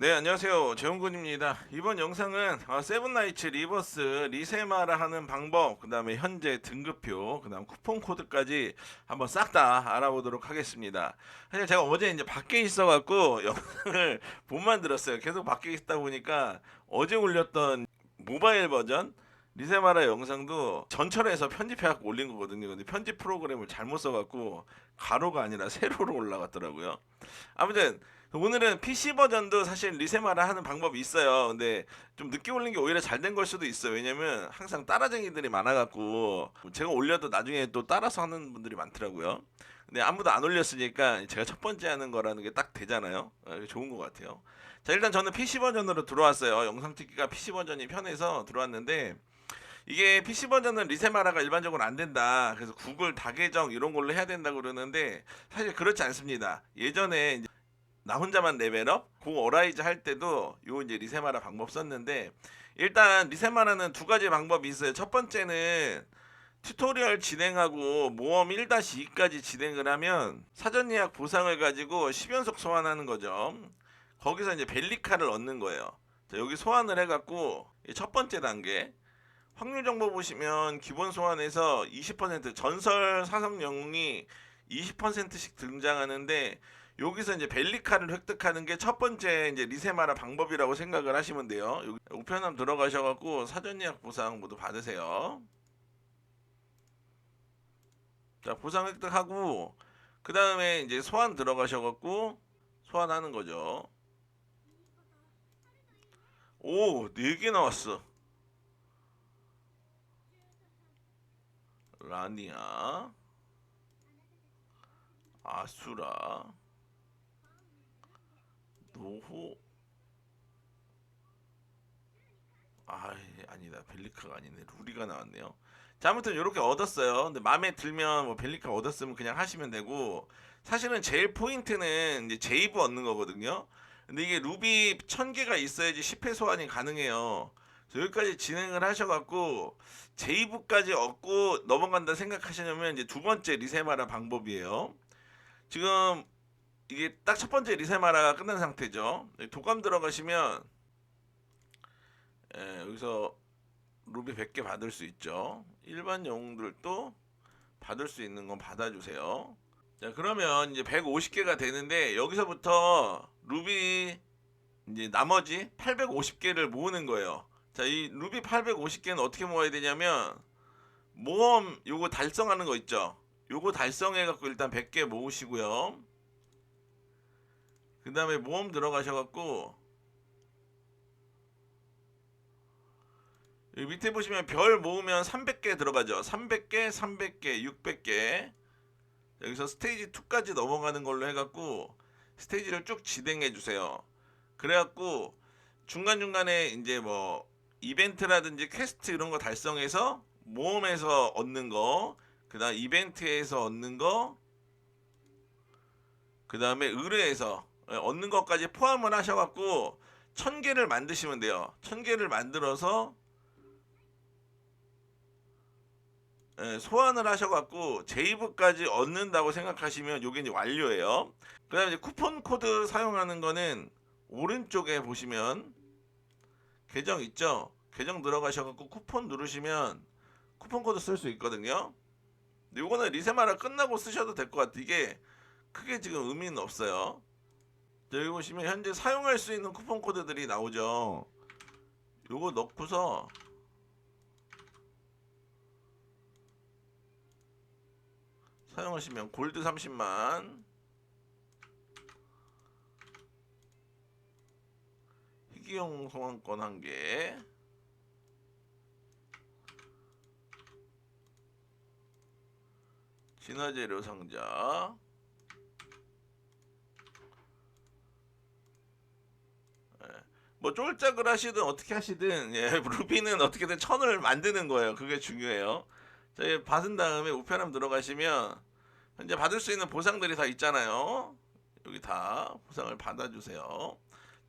네 안녕하세요. 재훈군입니다. 이번 영상은 어, 세븐나이츠 리버스 리세마라 하는 방법 그 다음에 현재 등급표 그 다음 쿠폰 코드까지 한번 싹 다 알아보도록 하겠습니다. 사실 제가 어제 이제 밖에 있어 갖고 영상을 못 만들었어요. 계속 밖에 있다 보니까 어제 올렸던 모바일 버전 리세마라 영상도 전철에서 편집해 갖고 올린 거거든요. 근데 편집 프로그램을 잘못 써 갖고 가로가 아니라 세로로 올라갔더라고요. 아무튼 오늘은 PC 버전도 사실 리세마라 하는 방법이 있어요. 근데 좀 늦게 올린 게 오히려 잘 된 걸 수도 있어요. 왜냐면 항상 따라쟁이들이 많아갖고 제가 올려도 나중에 또 따라서 하는 분들이 많더라고요. 근데 아무도 안 올렸으니까 제가 첫 번째 하는 거라는 게 딱 되잖아요. 어, 좋은 것 같아요. 자 일단 저는 PC 버전으로 들어왔어요. 영상 찍기가 PC 버전이 편해서 들어왔는데 이게 PC 버전은 리세마라가 일반적으로 안 된다. 그래서 구글 다계정 이런 걸로 해야 된다고 그러는데 사실 그렇지 않습니다. 예전에 나 혼자만 레벨업 고 어라이즈 할 때도 요 이제 리세마라 방법 썼는데 일단 리세마라는 두 가지 방법이 있어요. 첫 번째는 튜토리얼 진행하고 모험 1-2까지 진행을 하면 사전 예약 보상을 가지고 10연속 소환하는 거죠. 거기서 이제 벨리카를 얻는 거예요. 자, 여기 소환을 해갖고 이첫 번째 단계 확률 정보 보시면 기본 소환에서 20% 전설 사성 영웅이 20%씩 등장하는데 여기서 이제 벨리카를 획득하는 게 첫 번째 이제 리세마라 방법이라고 생각을 하시면 돼요. 우편함 들어가셔갖고 사전 예약 보상 모두 받으세요. 자 보상 획득하고 그 다음에 이제 소환 들어가셔갖고 소환하는 거죠. 오, 네 개 나왔어. 라니아, 아수라, 노호. 아, 아니다. 벨리카가 아니네. 루리가 나왔네요. 자, 아무튼 이렇게 얻었어요. 근데 마음에 들면 뭐 벨리카 얻었으면 그냥 하시면 되고 사실은 제일 포인트는 이제 제이브 얻는 거거든요. 근데 이게 루비 1000개가 있어야지 10회 소환이 가능해요. 여기까지 진행을 하셔갖고 제이브까지 얻고 넘어간다 생각하시려면 이제 두 번째 리세마라 방법이에요. 지금 이게 딱 첫 번째 리세마라가 끝난 상태죠. 독감 들어가시면 예, 여기서 루비 100개 받을 수 있죠. 일반 영웅들도 받을 수 있는 건 받아주세요. 자 그러면 이제 150개가 되는데 여기서부터 루비 이제 나머지 850개를 모으는 거예요. 자 이 루비 850개는 어떻게 모아야 되냐면 모험 요거 달성하는 거 있죠. 요거 달성해 갖고 일단 100개 모으시고요. 그 다음에 모험 들어가셔 갖고 여기 밑에 보시면 별 모으면 300개 들어가죠. 300개, 300개, 600개. 여기서 스테이지 2까지 넘어가는 걸로 해갖고 스테이지를 쭉 진행해 주세요. 그래갖고 중간중간에 이제 뭐 이벤트라든지 퀘스트 이런 거 달성해서 모험에서 얻는 거, 그 다음 이벤트에서 얻는 거, 그 다음에 의뢰에서 얻는 것까지 포함을 하셔갖고 천 개를 만드시면 돼요. 천 개를 만들어서 예, 소환을 하셔갖고 제이브까지 얻는다고 생각하시면 요게 이제 완료예요. 그다음에 이제 쿠폰 코드 사용하는 거는 오른쪽에 보시면 계정 있죠? 계정 들어가셔갖고 쿠폰 누르시면 쿠폰 코드 쓸 수 있거든요. 요거는 리세마라 끝나고 쓰셔도 될 것 같아. 이게 크게 지금 의미는 없어요. 자, 여기 보시면 현재 사용할 수 있는 쿠폰 코드들이 나오죠. 요거 넣고서 사용하시면 골드 30만. 희귀용 소환권 1개. 진화재료 상자 뭐 쫄짝을 하시든 어떻게 하시든 예, 루비는 어떻게든 천을 만드는 거예요. 그게 중요해요. 자, 예, 받은 다음에 우편함 들어가시면 현재 받을 수 있는 보상들이 다 있잖아요. 여기 다 보상을 받아주세요.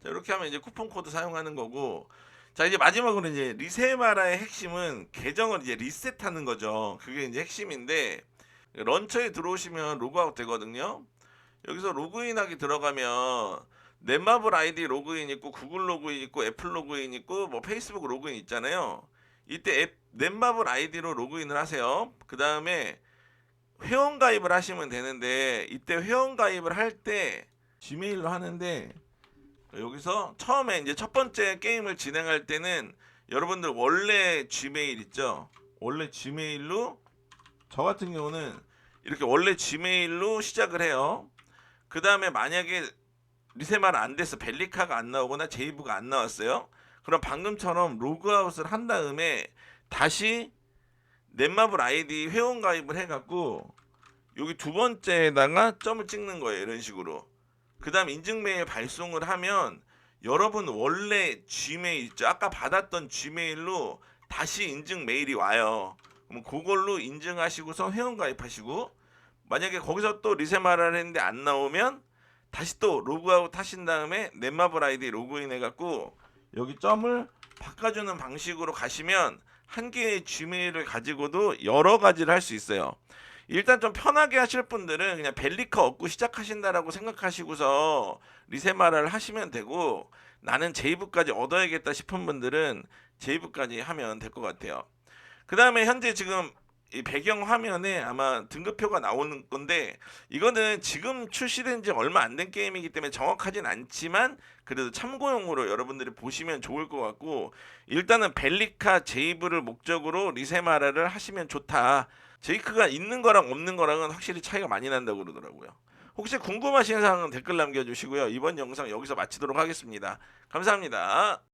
자, 이렇게 하면 이제 쿠폰 코드 사용하는 거고. 자, 이제 마지막으로 이제 리세마라의 핵심은 계정을 이제 리셋하는 거죠. 그게 이제 핵심인데 런처에 들어오시면 로그아웃 되거든요. 여기서 로그인하기 들어가면 넷마블 아이디 로그인 있고 구글 로그인 있고 애플 로그인 있고 뭐 페이스북 로그인 있잖아요. 이때 앱 넷마블 아이디로 로그인을 하세요. 그 다음에 회원 가입을 하시면 되는데 이때 회원 가입을 할 때 지메일로 하는데 여기서 처음에 이제 첫 번째 게임을 진행할 때는 여러분들 원래 지메일 있죠. 원래 지메일로 저 같은 경우는 이렇게 원래 지메일로 시작을 해요. 그 다음에 만약에 리세마를 안 돼서 벨리카가 안 나오거나 제이브가 안 나왔어요. 그럼 방금처럼 로그아웃을 한 다음에 다시 넷마블 아이디 회원 가입을 해갖고 여기 두 번째에다가 점을 찍는 거예요. 이런 식으로. 그 다음 인증 메일 발송을 하면 여러분 원래 지메일 있죠. 아까 받았던 지메일로 다시 인증 메일이 와요. 그럼 그걸로 인증하시고서 회원 가입하시고 만약에 거기서 또 리세마를 했는데 안 나오면 다시 또 로그아웃 하신 다음에 넷마블 아이디 로그인 해갖고 여기 점을 바꿔주는 방식으로 가시면 한 개의 지메일을 가지고도 여러 가지를 할 수 있어요. 일단 좀 편하게 하실 분들은 그냥 벨리카 얻고 시작하신다라고 생각하시고서 리세마라를 하시면 되고 나는 제이브까지 얻어야겠다 싶은 분들은 제이브까지 하면 될 것 같아요. 그 다음에 현재 지금 이 배경 화면에 아마 등급표가 나오는 건데 이거는 지금 출시된 지 얼마 안 된 게임이기 때문에 정확하진 않지만 그래도 참고용으로 여러분들이 보시면 좋을 것 같고 일단은 벨리카 제이브를 목적으로 리세마라를 하시면 좋다. 제이크가 있는 거랑 없는 거랑은 확실히 차이가 많이 난다고 그러더라고요. 혹시 궁금하신 사항은 댓글 남겨주시고요. 이번 영상 여기서 마치도록 하겠습니다. 감사합니다.